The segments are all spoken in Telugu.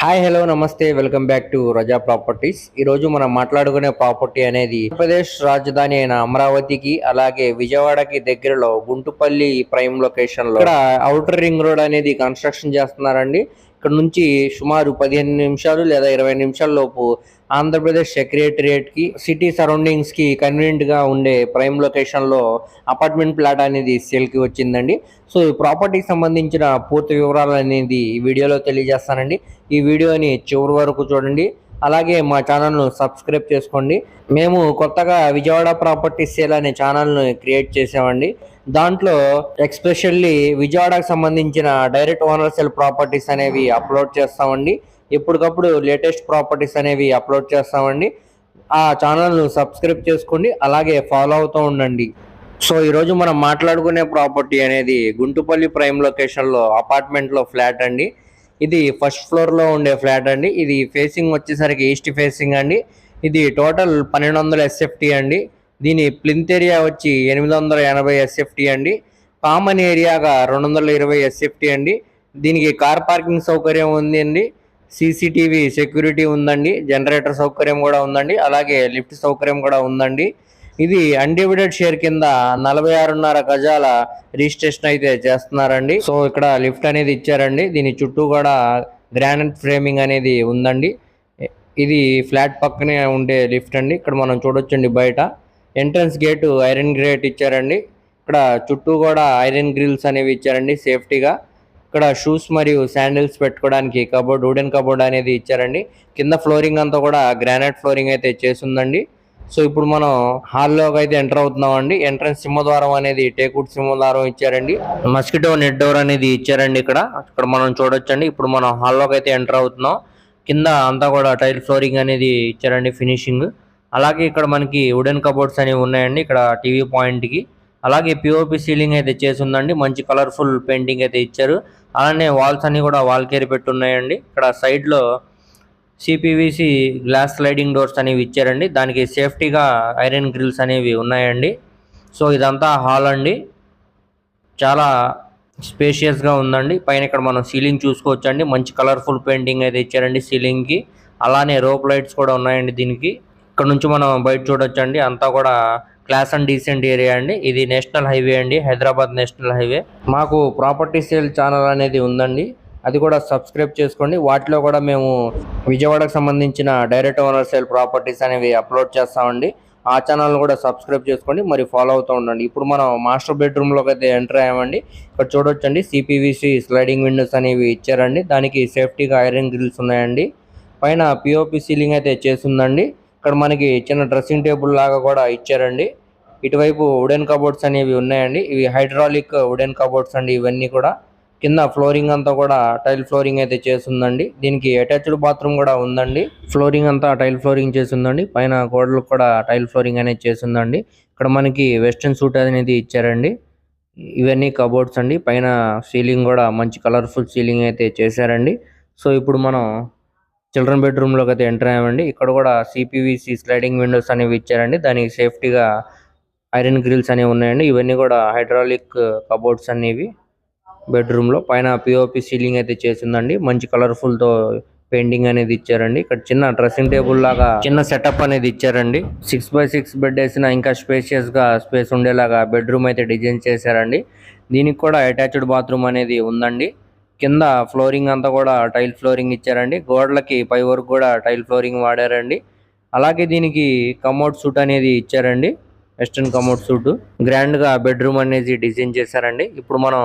హాయ్ హలో నమస్తే welcome back to Raza properties. ఈ రోజు మనం మాట్లాడుకునే ప్రాపర్టీ అనేది ఆంధ్రప్రదేశ్ రాజధాని అయిన అమరావతికి అలాగే విజయవాడకి దగ్గరలో గుంటుపల్లి ప్రైమ్ లొకేషన్లో. ఇక్కడ అవుటర్ రింగ్ రోడ్ అనేది కన్స్ట్రక్షన్ చేస్తున్నారండి. ఇక్కడ నుంచి సుమారు పదిహేను నిమిషాలు లేదా ఇరవై నిమిషాల లోపు ఆంధ్రప్రదేశ్ సెక్రటరియేట్కి సిటీ సరౌండింగ్స్కి కన్వీనియంట్గా ఉండే ప్రైమ్ లొకేషన్లో అపార్ట్మెంట్ ప్లాట్ అనేది సేల్కి వచ్చిందండి. సో ఈ ప్రాపర్టీకి సంబంధించిన పూర్తి వివరాలు అనేది ఈ వీడియోలో తెలియజేస్తానండి. ఈ వీడియోని చివరి వరకు చూడండి. అలాగే మా ఛానల్ను సబ్స్క్రైబ్ చేసుకోండి. మేము కొత్తగా విజయవాడ ప్రాపర్టీ సేల్ అనే ఛానల్ను క్రియేట్ చేసామండి. దాంట్లో ఎక్స్పెషల్లీ విజయవాడకు సంబంధించిన డైరెక్ట్ ఓనర్ సెల్ ప్రాపర్టీస్ అనేవి అప్లోడ్ చేస్తామండి. ఎప్పటికప్పుడు లేటెస్ట్ ప్రాపర్టీస్ అనేవి అప్లోడ్ చేస్తామండి. ఆ ఛానల్ను సబ్స్క్రైబ్ చేసుకోండి అలాగే ఫాలో అవుతూ ఉండండి. సో ఈరోజు మనం మాట్లాడుకునే ప్రాపర్టీ అనేది గుంటుపల్లి ప్రైమ్ లొకేషన్లో అపార్ట్మెంట్లో ఫ్లాట్ అండి. ఇది ఫస్ట్ ఫ్లోర్లో ఉండే ఫ్లాట్ అండి. ఇది ఫేసింగ్ వచ్చేసరికి ఈస్ట్ ఫేసింగ్ అండి. ఇది టోటల్ పన్నెండు వందల ఎస్ఎఫ్టీ అండి. దీని ప్లింత్ ఏరియా వచ్చి ఎనిమిది వందల ఎనభై ఎస్ఎఫ్టీ అండి. కామన్ ఏరియాగా రెండు వందల ఇరవై ఎస్ఎఫ్టీ అండి. దీనికి కార్ పార్కింగ్ సౌకర్యం ఉంది అండి. సీసీటీవీ సెక్యూరిటీ ఉందండి. జనరేటర్ సౌకర్యం కూడా ఉందండి. అలాగే లిఫ్ట్ సౌకర్యం కూడా ఉందండి. ఇది అన్డివిడెడ్ షేర్ కింద నలభై ఆరున్నర గజాల రిజిస్ట్రేషన్ అయితే చేస్తున్నారండి. సో ఇక్కడ లిఫ్ట్ అనేది ఇచ్చారండి. దీని చుట్టూ కూడా గ్రానైట్ ఫ్రేమింగ్ అనేది ఉందండి. ఇది ఫ్లాట్ పక్కనే ఉండే లిఫ్ట్ అండి. ఇక్కడ మనం చూడొచ్చండి బయట. ఎంట్రన్స్ గేటు ఐరన్ గ్రేట్ ఇచ్చారండి. ఇక్కడ చుట్టూ కూడా ఐరన్ గ్రిల్స్ అనేవి ఇచ్చారండి సేఫ్టీగా. ఇక్కడ షూస్ మరియు శాండిల్స్ పెట్టుకోవడానికి కబోర్డ్ వుడెన్ కబోర్డ్ అనేది ఇచ్చారండి. కింద ఫ్లోరింగ్ అంతా కూడా గ్రానైట్ ఫ్లోరింగ్ అయితే చేసిందండి. సో ఇప్పుడు మనం హాల్లోకి అయితే ఎంటర్ అవుతున్నామండి. ఎంట్రన్స్ సింహద్వారం అనేది టేకుడ్ సింహద్వారం ఇచ్చారండి. మస్కిటో నెట్ డోర్ అనేది ఇచ్చారండి ఇక్కడ. ఇక్కడ మనం చూడొచ్చండి. ఇప్పుడు మనం హాల్లోకి అయితే ఎంటర్ అవుతున్నాం. కింద అంతా కూడా టైల్ ఫ్లోరింగ్ అనేది ఇచ్చారండి ఫినిషింగ్ అలాగే ఇక్కడ మనకి వుడెన్ కబోర్డ్స్ అనేవి ఉన్నాయండి. ఇక్కడ టీవీ పాయింట్కి అలాగే పిఓపి సీలింగ్ అయితే చేసి ఉందండి మంచి కలర్ఫుల్ పెయింటింగ్ అయితే ఇచ్చారు. అలానే వాల్స్ అన్ని కూడా వాల్కేర్ పెట్టి ఉన్నాయండి ఇక్కడ సైడ్లో సిపివిసి గ్లాస్ స్లైడింగ్ డోర్స్ అనేవి ఇచ్చారండి. దానికి సేఫ్టీగా ఐరన్ గ్రిల్స్ అనేవి ఉన్నాయండి. సో ఇదంతా హాల్ అండి. చాలా స్పేషియస్గా ఉందండి. పైన ఇక్కడ మనం సీలింగ్ చూసుకోవచ్చండి. మంచి కలర్ఫుల్ పెయింటింగ్ అయితే ఇచ్చారండి సీలింగ్కి అలానే రోప్ లైట్స్ కూడా ఉన్నాయండి దీనికి. ఇక్కడ నుంచి మనం బయట చూడొచ్చండి. అంతా కూడా క్లాస్ అండ్ డీసెంట్ ఏరియా అండి. ఇది నేషనల్ హైవే అండి హైదరాబాద్ నేషనల్ హైవే. మాకు ప్రాపర్టీ సేల్ ఛానల్ అనేది ఉందండి. అది కూడా సబ్స్క్రైబ్ చేసుకోండి. వాటిలో కూడా మేము విజయవాడకు సంబంధించిన డైరెక్ట్ ఓనర్ సేల్ ప్రాపర్టీస్ అనేవి అప్లోడ్ చేస్తామండి. ఆ ఛానల్ కూడా సబ్స్క్రైబ్ చేసుకోండి. మరి ఫాలో అవుతూ ఉండండి. ఇప్పుడు మనం మాస్టర్ బెడ్రూమ్లోకి అయితే ఎంటర్ అయ్యామండి. ఇక్కడ చూడొచ్చండి. సిపివిసి స్లైడింగ్ విండోస్ అనేవి ఇచ్చారండి. దానికి సేఫ్టీగా ఐరన్ గ్రిల్స్ ఉన్నాయండి. పైన పిఓపి సీలింగ్ అయితే చేసిందండి ఇక్కడ మనకి చిన్న డ్రెస్సింగ్ టేబుల్ లాగా కూడా ఇచ్చారండి. ఇటువైపు వుడెన్ కబోర్డ్స్ అనేవి ఉన్నాయండి. ఇవి హైడ్రాలిక్ వుడెన్ కబోర్డ్స్ అండి ఇవన్నీ కూడా. కింద ఫ్లోరింగ్ అంతా కూడా టైల్ ఫ్లోరింగ్ అయితే చేస్తుందండి. దీనికి అటాచ్డ్ బాత్రూమ్ కూడా ఉందండి. ఫ్లోరింగ్ అంతా టైల్ ఫ్లోరింగ్ చేసిందండి పైన గోడలకు కూడా టైల్ ఫ్లోరింగ్ అనేది చేసిందండి ఇక్కడ మనకి వెస్ట్రన్ సూట్ అనేది ఇచ్చారండి. ఇవన్నీ కబోర్డ్స్ అండి. పైన సీలింగ్ కూడా మంచి కలర్ఫుల్ సీలింగ్ అయితే చేశారండి. సో ఇప్పుడు మనం చిల్డ్రన్ బెడ్రూమ్లోకి అయితే ఎంటర్ అయ్యామండి. ఇక్కడ కూడా సిపివిసి స్లైడింగ్ విండోస్ అనేవి ఇచ్చారండి. దానికి సేఫ్టీగా ఐరన్ గ్రిల్స్ అనేవి ఉన్నాయండి. ఇవన్నీ కూడా హైడ్రాలిక్ కబోర్డ్స్ అనేవి బెడ్రూమ్లో. పైన పిఓపి సీలింగ్ అయితే చేసిందండి. మంచి కలర్ఫుల్తో పెయింటింగ్ అనేది ఇచ్చారండి. ఇక్కడ చిన్న డ్రెస్సింగ్ టేబుల్ లాగా చిన్న సెటప్ అనేది ఇచ్చారండి. సిక్స్ బై సిక్స్ బెడ్ వేసిన ఇంకా స్పేషియస్గా స్పేస్ ఉండేలాగా బెడ్రూమ్ అయితే డిజైన్ చేశారండి. దీనికి కూడా అటాచ్డ్ బాత్రూమ్ అనేది ఉందండి. కింద ఫ్లోరింగ్ అంతా కూడా టైల్ ఫ్లోరింగ్ ఇచ్చారండి. గోడలకి పై వరకు కూడా టైల్ ఫ్లోరింగ్ వాడారండి. అలాగే దీనికి కమోడ్ సూట్ అనేది ఇచ్చారండి. Western commode suit. గ్రాండ్గా బెడ్రూమ్ అనేది డిజైన్ చేశారండి. ఇప్పుడు మనం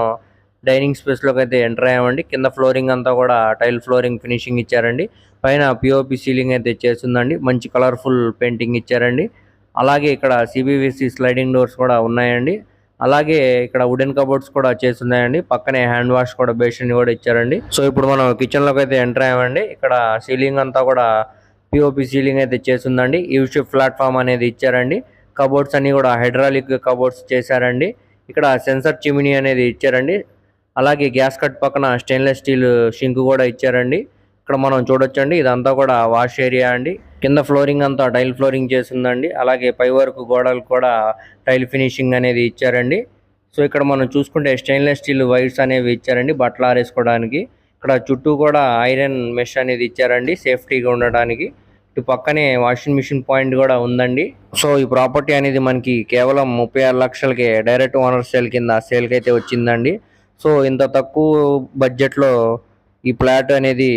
డైనింగ్ స్పేస్లోకి అయితే ఎంటర్ అయ్యామండి. కింద ఫ్లోరింగ్ అంతా కూడా టైల్ ఫ్లోరింగ్ ఫినిషింగ్ ఇచ్చారండి. పైన పిఓపి సీలింగ్ అయితే చేస్తుందండి. మంచి కలర్ఫుల్ పెయింటింగ్ ఇచ్చారండి. అలాగే ఇక్కడ సిబివిసి స్లైడింగ్ డోర్స్ కూడా ఉన్నాయండి. అలాగే ఇక్కడ వుడెన్ కబోర్డ్స్ కూడా చేస్తున్నాయండి. పక్కనే హ్యాండ్ వాష్ కూడా బేసిన్ కూడా ఇచ్చారండి. సో ఇప్పుడు మనం కిచెన్లోకి అయితే ఎంటర్ అయ్యామండి. ఇక్కడ సీలింగ్ అంతా కూడా పిఓపి సీలింగ్ అయితే చేసిందండి యూ షిప్ ప్లాట్ఫామ్ అనేది ఇచ్చారండి. కబోర్డ్స్ అన్ని కూడా హైడ్రాలిక్ కబోర్డ్స్ చేశారండి. ఇక్కడ సెన్సర్ చిమినీ అనేది ఇచ్చారండి. అలాగే గ్యాస్ కట్ పక్కన స్టెయిన్లెస్ స్టీల్ షింక్ కూడా ఇచ్చారండి. ఇక్కడ మనం చూడొచ్చండి. ఇదంతా కూడా వాష్ ఏరియా అండి. కింద ఫ్లోరింగ్ అంతా టైల్ ఫ్లోరింగ్ చేసిందండి. అలాగే పై వరకు గోడలు కూడా టైల్ ఫినిషింగ్ అనేది ఇచ్చారండి. సో ఇక్కడ మనం చూసుకుంటే స్టెయిన్లెస్ స్టీల్ వైర్స్ అనేవి ఇచ్చారండి బట్టలు ఆరేసుకోవడానికి. ఇక్కడ చుట్టూ కూడా ఐరన్ మెష్ అనేది ఇచ్చారండి సేఫ్టీగా ఉండడానికి. ఇటు పక్కనే వాషింగ్ మిషన్ పాయింట్ కూడా ఉందండి. సో ఈ ప్రాపర్టీ అనేది మనకి కేవలం ముప్పై ఆరు లక్షలకే డైరెక్ట్ ఓనర్ సేల్ కింద సేల్కి అయితే వచ్చిందండి. సో ఇంత తక్కువ బడ్జెట్లో ఈ ప్లాట్ అనేది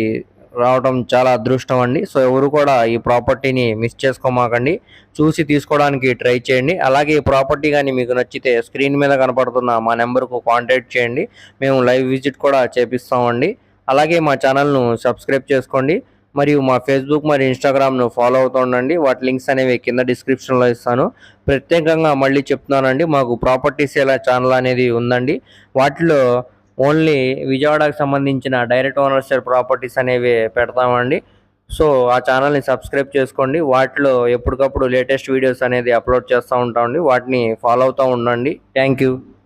రావడం చాలా అదృష్టం అండి. సో ఎవరు కూడా ఈ ప్రాపర్టీని మిస్ చేసుకోమాకండి. చూసి తీసుకోవడానికి ట్రై చేయండి. అలాగే ఈ ప్రాపర్టీ కానీ మీకు నచ్చితే స్క్రీన్ మీద కనపడుతున్న మా నెంబర్కు కాంటాక్ట్ చేయండి. మేము లైవ్ విజిట్ కూడా చేపిస్తామండి. అలాగే మా ఛానల్ను సబ్స్క్రైబ్ చేసుకోండి. మరియు మా ఫేస్బుక్ మరియు ఇన్స్టాగ్రామ్ను ఫాలో అవుతూ ఉండండి. వాటి లింక్స్ అనేవి కింద డిస్క్రిప్షన్లో ఇస్తాను. ప్రత్యేకంగా మళ్ళీ చెప్తున్నానండి. మాకు ప్రాపర్టీ సేల్ ఛానల్ అనేది ఉందండి. వాటిలో ఓన్లీ విజయవాడకు సంబంధించిన డైరెక్ట్ ఓనర్షిప్ ప్రాపర్టీస్ అనేవి పెడతామండి. సో ఆ ఛానల్ని సబ్స్క్రైబ్ చేసుకోండి. వాటిలో ఎప్పటికప్పుడు లేటెస్ట్ వీడియోస్ అనేది అప్లోడ్ చేస్తూ ఉంటామండి. వాటిని ఫాలో అవుతూ ఉండండి. Thank you.